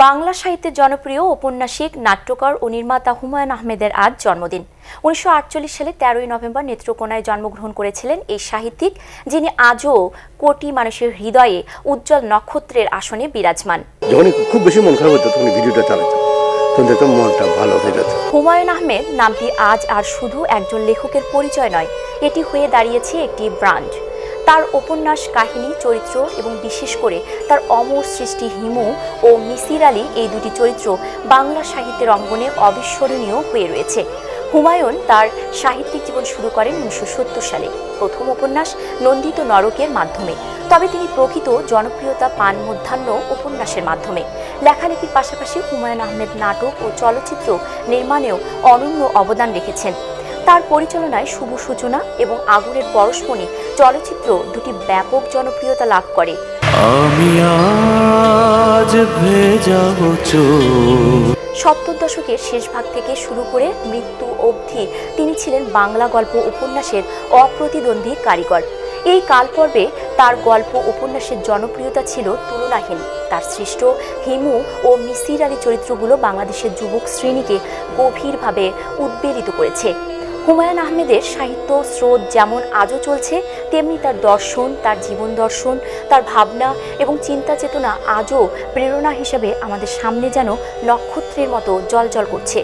বাংলা সাহিত্যের জনপ্রিয় ঔপন্যাসিক নাট্যকার ও নির্মাতা হুমায়ুন আহমেদের আজ জন্মদিন। উনিশশো সালে তেরোই নভেম্বর নেত্রকোনায় জন্মগ্রহণ করেছিলেন এই সাহিত্যিক যিনি আজও কোটি মানুষের হৃদয়ে উজ্জ্বল নক্ষত্রের আসনে বিরাজমান। খুব বেশি মন খারাপ হতো তখন ভিডিওটা চালাতাম। তখন মনটা ভালো হয়ে যেত। হুমায়ুন আহমেদ নামটি আজ আর শুধু একজন লেখকের পরিচয় নয় এটি হয়ে দাঁড়িয়েছে একটি ব্র্যান্ড। তার উপন্যাস, কাহিনী, চরিত্র এবং বিশেষ করে তার অমর সৃষ্টি হিমু ও মিসির আলী এই দুটি চরিত্র বাংলা সাহিত্যের অঙ্গনে অবিস্মরণীয় হয়ে রয়েছে। হুমায়ুন তার সাহিত্যিক জীবন শুরু করেন উনিশশো সত্তর সালে। প্রথম উপন্যাস, নন্দিত নরকের মাধ্যমে। তবে তিনি প্রকৃত জনপ্রিয়তা পান মধ্যাহ্ন উপন্যাসের মাধ্যমে। লেখালেখির পাশাপাশি হুমায়ুন আহমেদ নাটক ও চলচ্চিত্র নির্মাণেও অনন্য অবদান রেখেছেন। তার পরিচালনায় শুভ সূচনা এবং আগুনের পরশমণি চলচ্চিত্র দুটি ব্যাপক জনপ্রিয়তা লাভ করে। আমি আজ ভেজাবো দশকের শেষ ভাগ থেকে শুরু করে মৃত্যু অবধি তিনি ছিলেন বাংলা গল্প উপন্যাসের অপ্রতিদ্বন্দ্বী কারিগর। এই কালপর্বে তার গল্প উপন্যাসের জনপ্রিয়তা ছিল তুলনাহীন। তার সৃষ্ট হিমু ও মিসির আলী চরিত্রগুলো বাংলাদেশের যুবক শ্রেণীকে গভীরভাবে উদ্বেলিত করেছে। হুমায়ুন আহমেদের সাহিত্য স্রোত যেমন আজও চলছে, তেমনি তার দর্শন, তার জীবন দর্শন, তার ভাবনা এবং চিন্তা চেতনা আজও প্রেরণা হিসেবে আমাদের সামনে যেন নক্ষত্রের মতো জলজল করছে।